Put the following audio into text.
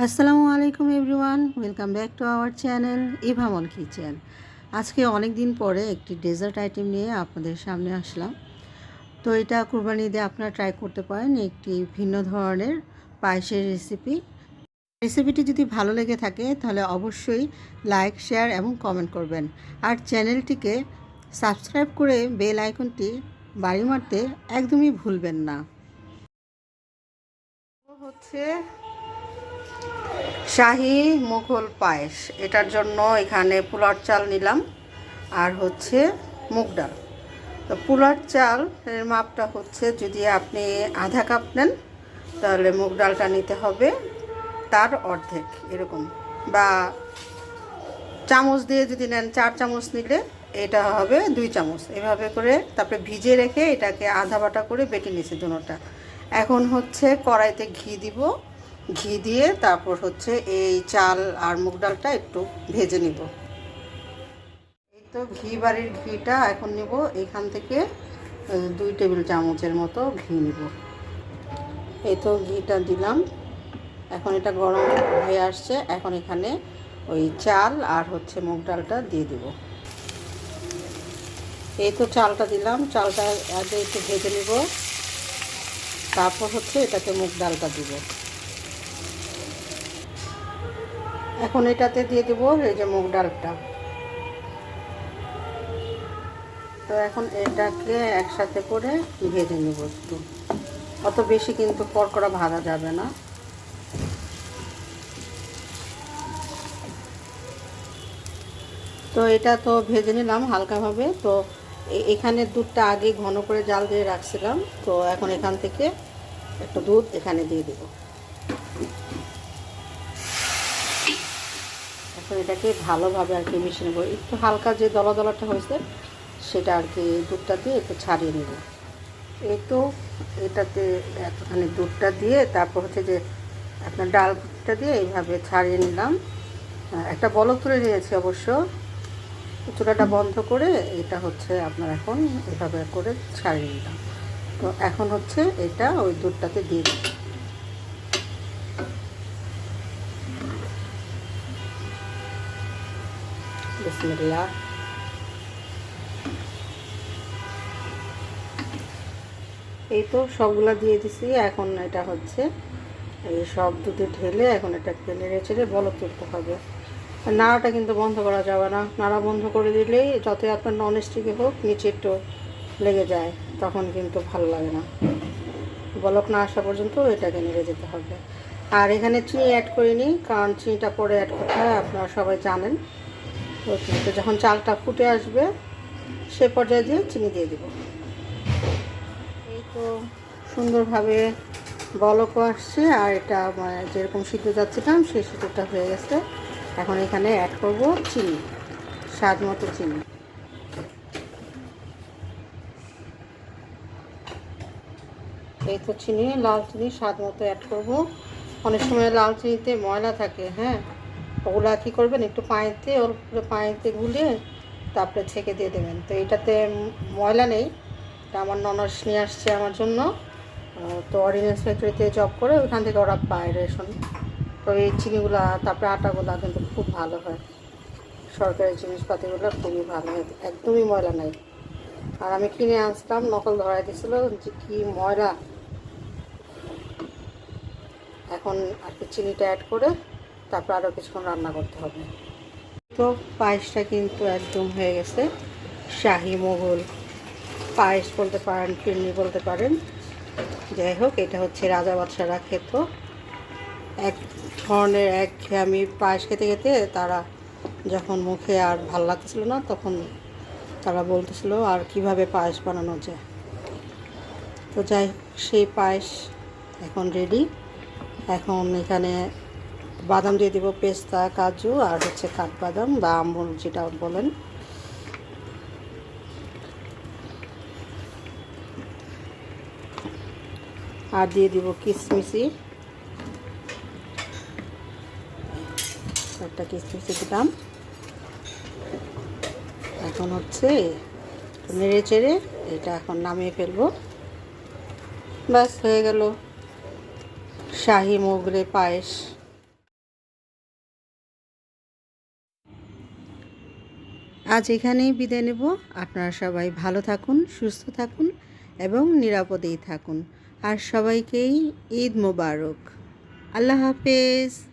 আসসালামু আলাইকুম everyone, welcome back to our channel ইভামন kitchen. আজকে অনেক দিন পরে একটি ডেজার্ট আইটেম নিয়ে আপনাদের সামনে আসলাম। তো এটা কুরবানি দিয়ে আপনারা ট্রাই করতে পারেন একটি ভিন্ন ধরনের পায়েসের রেসিপি। রেসিপিটি যদি ভালো লেগে থাকে, তাহলে অবশ্যই লাইক, শেয়ার এবং কমেন্ট করবেন। আর চ্যানেলটিকে সাবস্ক্রাইব করে বেল আইকনটি বাড়ি মারতে একদমই ভুলবেন না। হচ্ছে শাহি মুঘল পায়েস এটার জন্য এখানে পোলার চাল নিলাম, আর হচ্ছে মুগ ডাল। তো পোলার চাল এর মাপটা হচ্ছে, যদি আপনি আধা কাপ নেন, তাহলে মুগ ডালটা নিতে হবে তার অর্ধেক, এরকম। বা চামচ দিয়ে যদি নেন, চার চামচ নিলে এটা হবে দুই চামচ। এভাবে করে তারপরে ভিজে রেখে এটাকে আধা বাটা করে বেটে নিয়েছি দুটোটা এখন হচ্ছে কড়াইতে ঘি দিব ঘি দিয়ে তারপর হচ্ছে এই চাল আর মুগ ডালটা একটু ভেজে নিব। এই তো ঘি বাড়ির ঘিটা এখন নেব। এখান থেকে দুই টেবিল চামচের মতো ঘি নিব। এই তো ঘিটা দিলাম। এখন এটা গরম হয়ে আসছে। এখন এখানে ওই চাল আর হচ্ছে মুগ ডালটা দিয়ে দিব। এই তো চালটা দিলাম। চালটা আগে একটু ভেজে নিব। তারপর হচ্ছে এটাতে মুগ ডালটা দিব। এখন এটাতে দিয়ে দেবো এই যে মুগ ডালটা। তো এখন এটাকে একসাথে করে ভেজে নেব একটু। অত বেশি কিন্তু কড়কড়া ভাজা যাবে না। তো এটা তো ভেজে নিলাম হালকাভাবে। তো এখানে দুধটা আগে ঘন করে জাল দিয়ে রাখছিলাম। তো এখন এখান থেকে একটু দুধ এখানে দিয়ে দেবো। এখন এটাকে ভালোভাবে আর কি মিশিয়ে নেব একটু হালকা যে দলা দলাটা হয়েছে, সেটা আর কি দুধটা দিয়ে একটু ছাড়িয়ে নেব। এই তো এটাতে এতখানি দুধটা দিয়ে তারপর হচ্ছে যে আপনার ডালটা দিয়ে এইভাবে ছাড়িয়ে নিলাম। একটা বলক তুলে নিয়েছি অবশ্য। চুলাটা বন্ধ করে এটা হচ্ছে আপনার এখন এভাবে করে ছাড়িয়ে নিলাম। তো এখন হচ্ছে এটা ওই দুধটাতে দিয়ে দিই বিসমিল্লাহ এই তো সবগুলা দিয়ে দিছি, এখন এটা হচ্ছে, এই সব দুধে ঢেলে এখন এটাকে নেড়ে চেড়ে বলক তুলতে হবে। নাড়াটা কিন্তু বন্ধ করা যাবে না। নাড়া বন্ধ করে দিলেই যতই আপনার নন হোক, নিচে একটু লেগে যায়, তখন কিন্তু ভালো লাগে না। বলক না আসা পর্যন্ত এটাকে নেড়ে যেতে হবে। আর এখানে চিনি অ্যাড করিনি, কারণ চিনিটা পরে অ্যাড করতে হয়, আপনারা সবাই জানেন। তো যখন চালটা ফুটে আসবে, সে পর্যায়ে দিয়ে চিনি দিয়ে দেবো। এই তো সুন্দরভাবে বলকও আসছে, আর এটা যেরকম সিদ্ধ যাচ্ছিলাম সেই সিদ্ধটা হয়ে গেছে। এখন এখানে অ্যাড করব চিনি, স্বাদ মতো চিনি। এই তো চিনি, লাল চিনি স্বাদ মতো অ্যাড করব। অনেক সময় লাল চিনিতে ময়লা থাকে হ্যাঁ? ওগুলা কী করবেন, একটু পানিতে, ওর করে পানিতে গুলিয়ে তারপরে ছেঁকে দিয়ে দেবেন। তো এটাতে ময়লা নেই আমার ননস নিয়ে আসছে আমার জন্য। তো অর্ডিনেন্স ফ্যাক্টরিতে জব করে ওইখান থেকে ওরা পায় রেশন তো এই চিনিগুলা, তারপরে আটাগুলা কিন্তু খুব ভালো হয়। সরকারি জিনিসপাতিগুলো খুবই ভালো হয়, একদমই ময়লা নাই। আর আমি কিনে আনছিলাম, নকল ধরাই দিছিল যে কি ময়লা। এখন আর চিনিটা অ্যাড করে তারপর আরও কিছুক্ষণ রান্না করতে হবে। তো পায়েসটা কিন্তু একদম হয়ে গেছে। শাহি মোগল পায়েস বলতে পারেন ফিরনি বলতে পারেন। যাই হোক, এটা হচ্ছে রাজা বাদশারা খেত। এক ধরনের এক, আমি পায়েস খেতে খেতে তারা যখন মুখে আর ভালো লাগতেছিল না, তখন তারা বলতেছিল, আর কীভাবে পায়েস বানানো যায়? তো যাই সেই পায়েস এখন রেডি এখন এখানে বাদাম দিয়ে দেবো পেস্তা, কাজু আর হচ্ছে কাঠবাদাম বা আমুল যেটা বলেন। আর দিয়ে দিব কিশমিশি একটা কিশমিশি দিলাম। এখন হচ্ছে নেড়ে চেড়ে এটা এখন নামিয়ে ফেলব। ব্যাস, হয়ে গেল। শাহি মোগরে পায়েস। আজ এখানেই বিদায় নেব। আপনারা সবাই ভালো থাকুন, সুস্থ থাকুন এবং নিরাপদেই থাকুন। আর সবাইকেই ঈদ মোবারক। আল্লাহ হাফেজ।